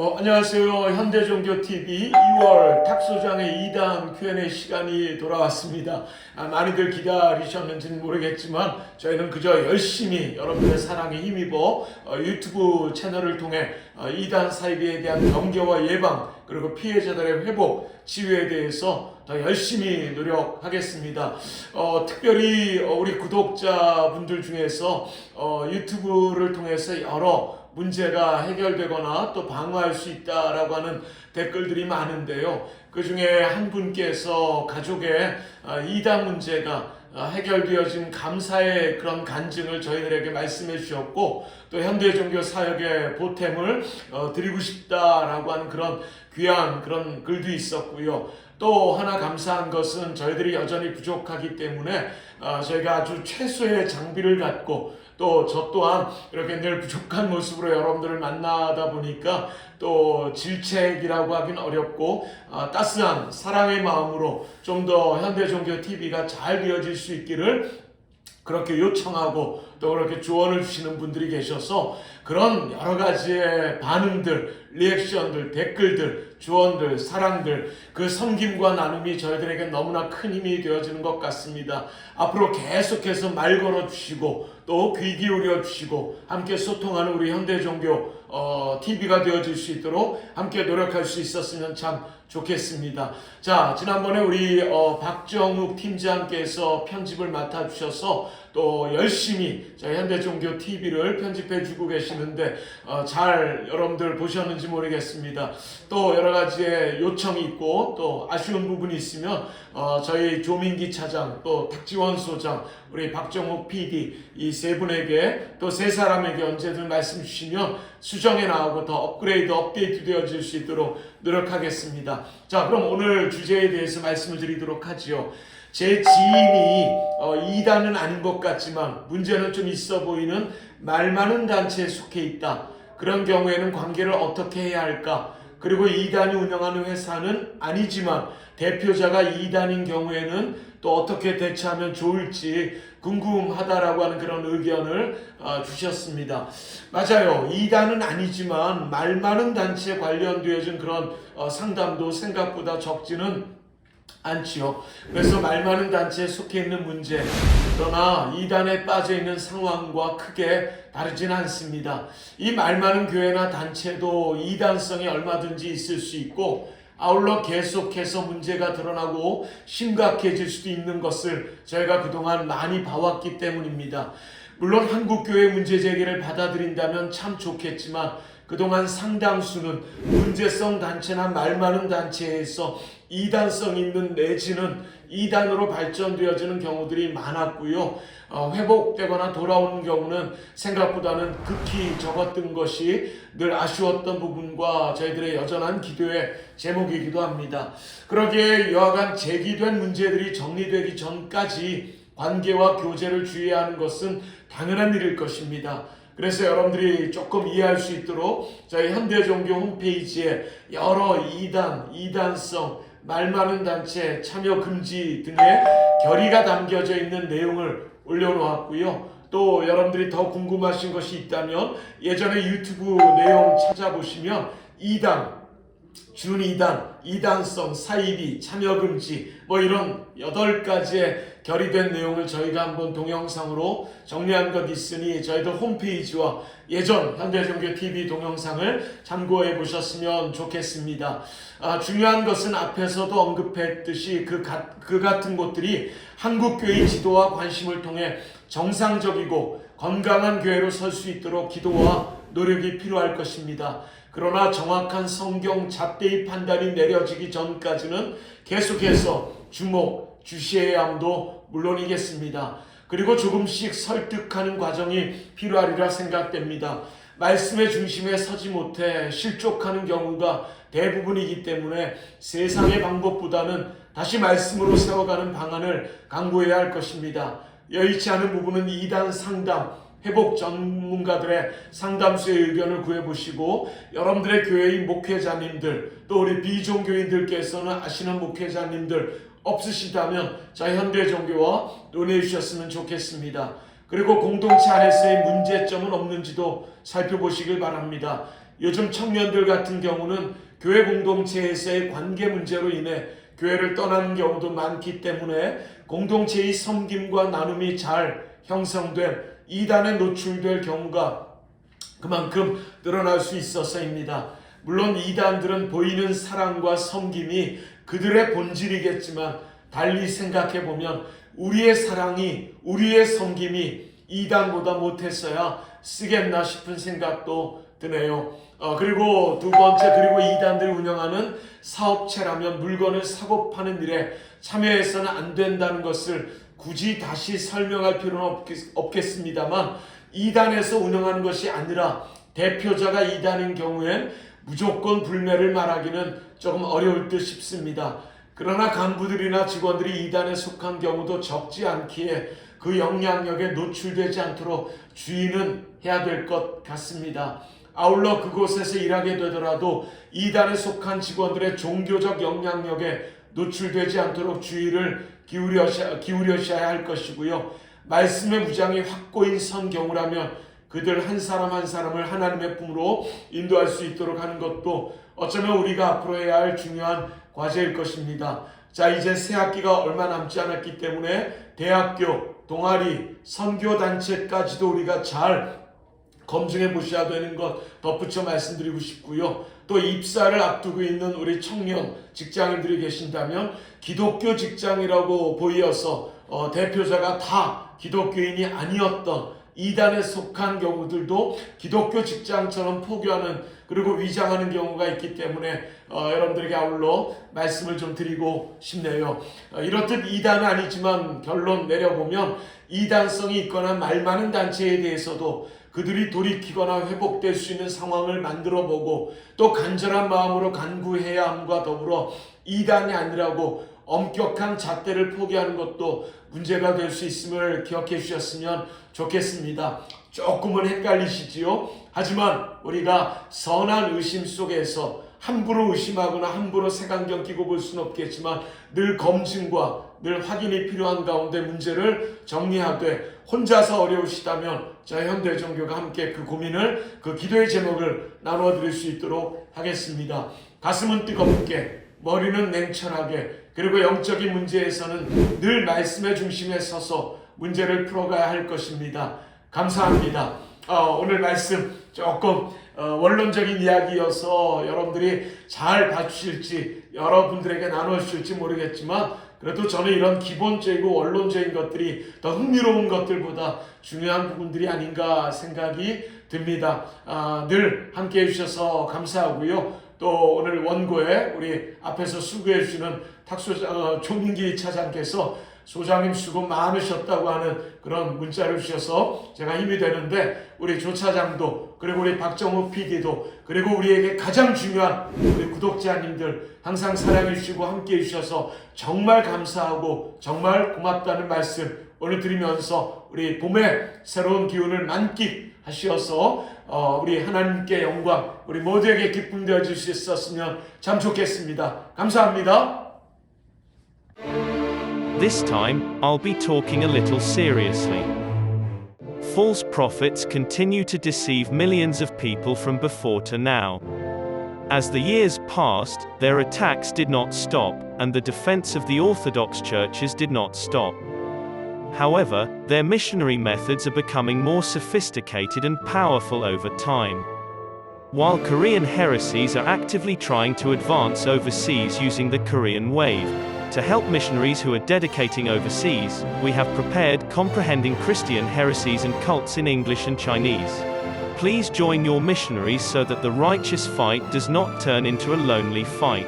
어, 안녕하세요. 현대종교TV 2월 탁소장의 2단 Q&A 시간이 돌아왔습니다. 아, 많이들 기다리셨는지는 모르겠지만 저희는 그저 열심히 여러분의 사랑에 힘입어 어, 유튜브 채널을 통해 어, 2단 사이비에 대한 경계와 예방 그리고 피해자들의 회복, 치유에 대해서 더 열심히 노력하겠습니다. 어, 특별히 어, 우리 구독자분들 중에서 어, 유튜브를 통해서 여러 문제가 해결되거나 또 방어할 수 있다라고 하는 댓글들이 많은데요. 그 중에 한 분께서 가족의 어, 이단 문제가 어, 해결되어진 감사의 그런 간증을 저희들에게 말씀해 주셨고 또 현대 종교 사역의 보탬을 어, 드리고 싶다라고 하는 그런 귀한 그런 글도 있었고요. 또 하나 감사한 것은 저희들이 여전히 부족하기 때문에 어, 저희가 아주 최소의 장비를 갖고 또 저 또한 이렇게 늘 부족한 모습으로 여러분들을 만나다 보니까 또 질책이라고 하긴 어렵고 아, 따스한 사랑의 마음으로 좀 더 현대종교 TV가 잘 되어질 수 있기를 그렇게 요청하고 또 그렇게 조언을 주시는 분들이 계셔서 그런 여러 가지의 반응들, 리액션들, 댓글들, 조언들, 사랑들, 그 섬김과 나눔이 저희들에게 너무나 큰 힘이 되어지는 것 같습니다. 앞으로 계속해서 말 걸어 주시고 또 귀 기울여 주시고 함께 소통하는 우리 현대종교 어, TV가 되어질 수 있도록 함께 노력할 수 있었으면 참 좋겠습니다. 자, 지난번에 우리 어, 박정욱 팀장께서 편집을 맡아주셔서 또 열심히 현대종교 TV를 편집해 주고 계시는데 어, 잘 여러분들 보셨는지 모르겠습니다. 또 여러 가지의 요청이 있고 또 아쉬운 부분이 있으면 어, 저희 조민기 차장 또 탁지원 소장 우리 박정욱 PD 이 세 분에게 또 세 사람에게 언제든 말씀 주시면 수정해 나오고 더 업그레이드 업데이트 되어질 수 있도록 노력하겠습니다. 자 그럼 오늘 주제에 대해서 말씀을 드리도록 하지요. 제 지인이 어, 이단은 아닌 것 같지만 문제는 좀 있어 보이는 말 많은 단체에 속해 있다. 그런 경우에는 관계를 어떻게 해야 할까? 그리고 이단이 운영하는 회사는 아니지만 대표자가 이단인 경우에는 또 어떻게 대처하면 좋을지 궁금하다라고 하는 그런 의견을 어, 주셨습니다. 맞아요. 이단은 아니지만 말 많은 단체에 관련되어진 그런 어, 상담도 생각보다 적지는 않지요. 그래서 말 많은 단체에 속해 있는 문제, 그러나 이단에 빠져 있는 상황과 크게 다르진 않습니다. 이 말 많은 교회나 단체도 이단성이 얼마든지 있을 수 있고, 아울러 계속해서 문제가 드러나고 심각해질 수도 있는 것을 저희가 그동안 많이 봐왔기 때문입니다. 물론 한국교회 문제 제기를 받아들인다면 참 좋겠지만 그동안 상당수는 문제성 단체나 말 많은 단체에서 이단성 있는 내지는 이단으로 발전되어지는 경우들이 많았고요. 어, 회복되거나 돌아오는 경우는 생각보다는 극히 적었던 것이 늘 아쉬웠던 부분과 저희들의 여전한 기도의 제목이기도 합니다. 그러기에 여하간 제기된 문제들이 정리되기 전까지 관계와 교제를 주의해야 하는 것은 당연한 일일 것입니다. 그래서 여러분들이 조금 이해할 수 있도록 저희 현대종교 홈페이지에 여러 이단, 이단성, 말 많은 단체, 참여 금지 등의 결의가 담겨져 있는 내용을 올려놓았고요. 또 여러분들이 더 궁금하신 것이 있다면 예전에 유튜브 내용 찾아보시면 이단, 준 2단, 2단성, 사이비, 참여금지 뭐 이런 8가지의 결의된 내용을 저희가 한번 동영상으로 정리한 것 있으니 저희들 홈페이지와 예전 현대종교 TV 동영상을 참고해 보셨으면 좋겠습니다. 아, 중요한 것은 앞에서도 언급했듯이 그, 가, 그 같은 곳들이 한국교회 지도와 관심을 통해 정상적이고 건강한 교회로 설 수 있도록 기도와 노력이 필요할 것입니다. 그러나 정확한 성경 잣대의 판단이 내려지기 전까지는 계속해서 주목, 주시해야 함도 물론이겠습니다. 그리고 조금씩 설득하는 과정이 필요하리라 생각됩니다. 말씀의 중심에 서지 못해 실족하는 경우가 대부분이기 때문에 세상의 방법보다는 다시 말씀으로 세워가는 방안을 강구해야 할 것입니다. 여의치 않은 부분은 이단 상담, 회복 전문가들의 상담소의 의견을 구해보시고 여러분들의 교회의 목회자님들 또 우리 비종교인들께서는 아시는 목회자님들 없으시다면 저희 현대 종교와 논의해 주셨으면 좋겠습니다. 그리고 공동체 안에서의 문제점은 없는지도 살펴보시길 바랍니다. 요즘 청년들 같은 경우는 교회 공동체에서의 관계 문제로 인해 교회를 떠나는 경우도 많기 때문에 공동체의 섬김과 나눔이 잘 형성된 이단에 노출될 경우가 그만큼 늘어날 수 있어서입니다. 물론 이단들은 보이는 사랑과 섬김이 그들의 본질이겠지만 달리 생각해 보면 우리의 사랑이 우리의 섬김이 이단보다 못했어야 쓰겠나 싶은 생각도 드네요. 어, 그리고 두 번째 그리고 이단들이 운영하는 사업체라면 물건을 사고 파는 일에 참여해서는 안 된다는 것을 굳이 다시 설명할 필요는 없겠, 없겠습니다만 이단에서 운영하는 것이 아니라 대표자가 이단인 경우엔 무조건 불매를 말하기는 조금 어려울 듯 싶습니다. 그러나 간부들이나 직원들이 이단에 속한 경우도 적지 않기에 그 영향력에 노출되지 않도록 주의는 해야 될 것 같습니다. 아울러 그곳에서 일하게 되더라도 이단에 속한 직원들의 종교적 영향력에 노출되지 않도록 주의를 기울여셔, 기울여셔야 할 것이고요. 말씀의 무장이 확고인 성경이라면 그들 한 사람 한 사람을 하나님의 품으로 인도할 수 있도록 하는 것도 어쩌면 우리가 앞으로 해야 할 중요한 과제일 것입니다. 자, 이제 새 학기가 얼마 남지 않았기 때문에 대학교, 동아리, 선교단체까지도 우리가 잘 검증해 보셔야 되는 것 덧붙여 말씀드리고 싶고요. 또 입사를 앞두고 있는 우리 청년 직장인들이 계신다면 기독교 직장이라고 보이어서 어, 대표자가 다 기독교인이 아니었던 이단에 속한 경우들도 기독교 직장처럼 포교하는 그리고 위장하는 경우가 있기 때문에 어, 여러분들에게 아울러 말씀을 좀 드리고 싶네요. 어, 이렇듯 이단은 아니지만 결론 내려보면 이단성이 있거나 말 많은 단체에 대해서도 그들이 돌이키거나 회복될 수 있는 상황을 만들어 보고 또 간절한 마음으로 간구해야 함과 더불어 이단이 아니라고 엄격한 잣대를 포기하는 것도 문제가 될 수 있음을 기억해 주셨으면 좋겠습니다. 조금은 헷갈리시지요? 하지만 우리가 선한 의심 속에서 함부로 의심하거나 함부로 색안경 끼고 볼 수는 없겠지만 늘 검증과 늘 확인이 필요한 가운데 문제를 정리하되 혼자서 어려우시다면 자 현대 종교가 함께 그 고민을 그 기도의 제목을 나누어 드릴 수 있도록 하겠습니다. 가슴은 뜨겁게 머리는 냉철하게 그리고 영적인 문제에서는 늘 말씀의 중심에 서서 문제를 풀어가야 할 것입니다. 감사합니다. 어, 오늘 말씀 조금 어, 원론적인 이야기여서 여러분들이 잘 봐주실지 여러분들에게 나눠주실지 모르겠지만 그래도 저는 이런 기본적이고 원론적인 것들이 더 흥미로운 것들보다 중요한 부분들이 아닌가 생각이 듭니다. 아, 늘 함께 해주셔서 감사하고요. 또 오늘 원고에 우리 앞에서 수고해 주시는 탁소 어, 조민기 차장께서 소장님 수고 많으셨다고 하는 그런 문자를 주셔서 제가 힘이 되는데 우리 조 차장도 그리고 우리 박정우 PD도 그리고 우리에게 가장 중요한 우리 구독자님들 항상 사랑해 주시고 함께 해 주셔서 정말 감사하고 정말 고맙다는 말씀 오늘 드리면서 우리 봄의 새로운 기운을 만끽하시어서 어, 우리 하나님께 영광 우리 모두에게 기쁨 되어 주실 수 있었으면 참 좋겠습니다. 감사합니다. This time, I'll be talking a little seriously. False prophets continue to deceive millions of people from before to now. As the years passed, their attacks did not stop, and the defense of the Orthodox churches did not stop. However, their missionary methods are becoming more sophisticated and powerful over time. While Korean heresies are actively trying to advance overseas using the Korean wave, to help missionaries who are dedicating overseas, we have prepared Comprehending Christian Heresies and Cults in English and Chinese. Please join your missionaries so that the righteous fight does not turn into a lonely fight.